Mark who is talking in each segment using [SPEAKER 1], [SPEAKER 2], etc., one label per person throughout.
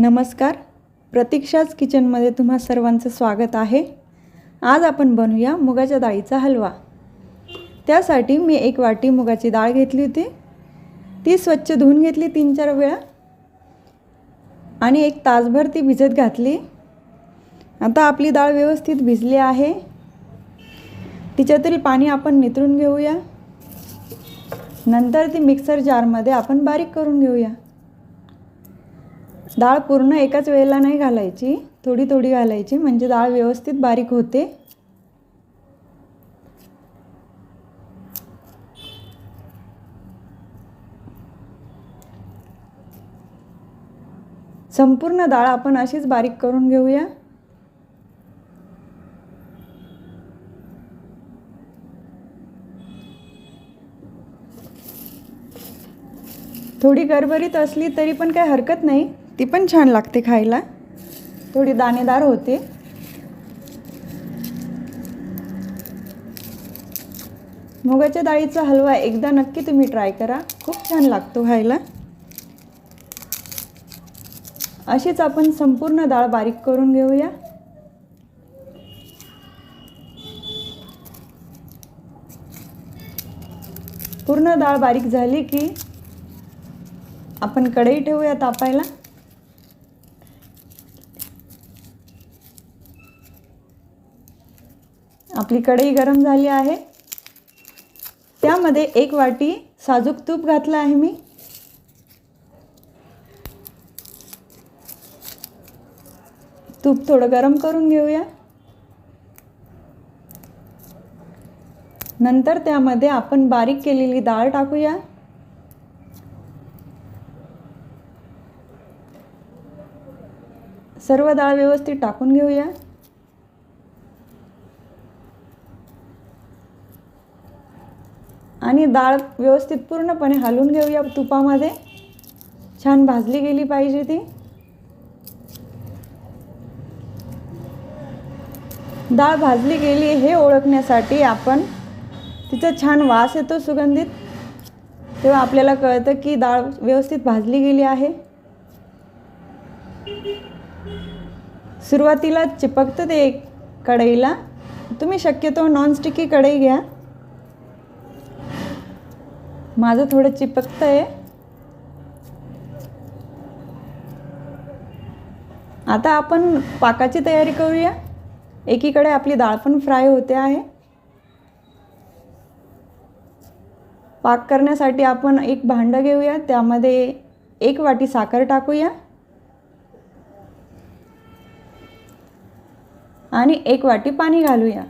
[SPEAKER 1] नमस्कार. प्रतीक्षाच किचनमध्ये तुम्हा सर्वांचं स्वागत आहे. आज आपण बनवूया मुगाच्या डाळीचा हलवा. त्यासाठी मी एक वाटी मुगाची डाळ घेतली होती. ती स्वच्छ धुवून घेतली तीन चार वेळा. आणि एक तासभर ती भिजत घातली. आता आपली डाळ व्यवस्थित भिजली आहे. तिच्यातील पाणी आपण नितळून घेऊया. नंतर ती मिक्सर जारमध्ये आपण बारीक करून घेऊया. डाळ पूर्ण एकाच वेळेला नाही घालायची. थोडी थोडी घालायची. म्हणजे डाळ व्यवस्थित बारीक होते. संपूर्ण डाळ आपण अशीच बारीक करून घेऊया. थोडी गरबरीत असली तरी पण काही हरकत नाही. ती पण छान लागते खायला. थोडी दाणेदार होते. मुगाच्या डाळीचा हलवा एकदा नक्की तुम्ही ट्राय करा. खूप छान लागतो खायला. अशीच आपण संपूर्ण डाळ बारीक करून घेऊया. पूर्ण डाळ बारीक झाली की आपण कढई ठेवूया तापायला. आपली कढई गरम झाली आहे. त्यामध्ये एक वाटी साजूक तूप घातलं आहे मी. तूप थोडं गरम करून घेऊया. नंतर त्यामध्ये आपण बारीक केलेली डाळ टाकूया. सर्व डाळ व्यवस्थित टाकून घेऊया. आणि डाळ व्यवस्थित पूर्णपणे हलवून घेऊया तुपामध्ये. छान भाजली गेली पाहिजे ती. डाळ भाजली गेली हे ओळखण्यासाठी आपण तिचा छान वास येतो सुगंधित. तेव्हा आपल्याला कळतं की डाळ व्यवस्थित भाजली गेली आहे. सुरुवातीला चिपकतं ते कढईला. तुम्ही शक्यतो नॉनस्टिकी कढई घ्या. माझं थोडं चिपकतं आहे आता आपण पाकाची तयारी करूया. एकीकडे आपली डाळ पण फ्राय होते आहे. पाक करण्यासाठी आपण एक भांडं घेऊया त्यामध्ये एक वाटी साखर टाकूया. आणि एक वाटी पाणी घालूया.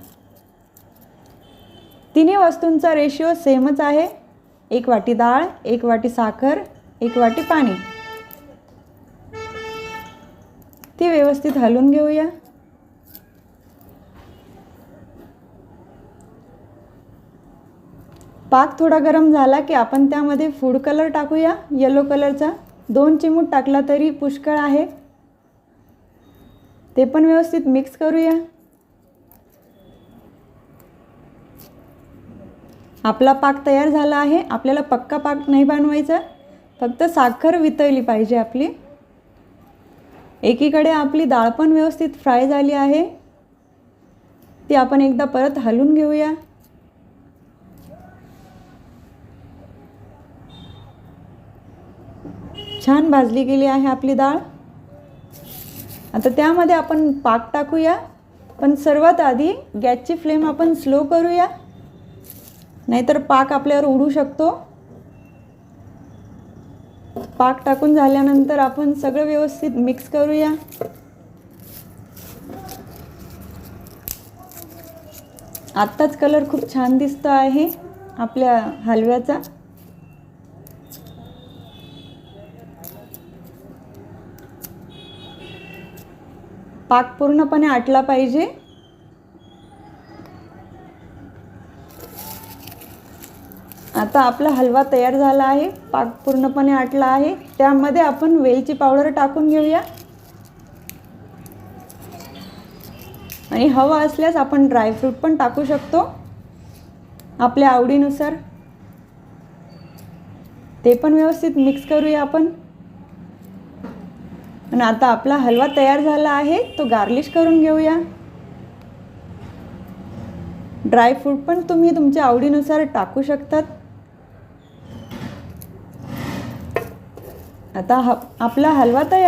[SPEAKER 1] तिन्ही वस्तूंचा रेशिओ सेमच आहे. एक वाटी डाळ एक वाटी साखर एक वाटी पाणी. ती व्यवस्थित हलवून घेऊया. पाक थोडा गरम झाला की आपण त्यामध्ये फूड कलर टाकूया. येलो कलरचा दोन चिमूट टाकला तरी पुष्कळ आहे. ते पण व्यवस्थित मिक्स करूया. आपला पाक तयार झाला आहे. आपल्याला पक्का पाक नाही बनवायचा फक्त साखर वितळली पाहिजे आपली. एकीकडे आपली डाळ पण व्यवस्थित फ्राय झाली आहे. ती आपण एकदा परत हलून घेऊया. छान भाजली गेली आहे आपली डाळ. आता त्यामध्ये आपण पाक टाकूया. पण सर्वात आधी गॅसची फ्लेम आपण स्लो करूया. नाहीतर पाक आपल्यावर उडू शकतो. पाक टाकून झाल्यानंतर आपण सगळं व्यवस्थित मिक्स करूया. आत्ताच कलर खूप छान दिसतो आहे आपल्या हलव्याचा. पाक पूर्णपणे आटला पाहिजे. आता आपला हलवा तयार झाला आहे पाक पूर्णपणे आटला आहे. त्यामध्ये आपण वेलची पावडर टाकून घेऊया. आणि हवं असल्यास आपण ड्रायफ्रूट पण टाकू शकतो. आपल्या आवडीनुसार. ते पण व्यवस्थित मिक्स करूया आपण. आणि आता आपला हलवा तयार झाला आहे तो गार्लिश करून घेऊया. ड्रायफ्रूट पण तुम्ही तुमच्या आवडीनुसार टाकू शकतात. आता ह आपला हलवा तयार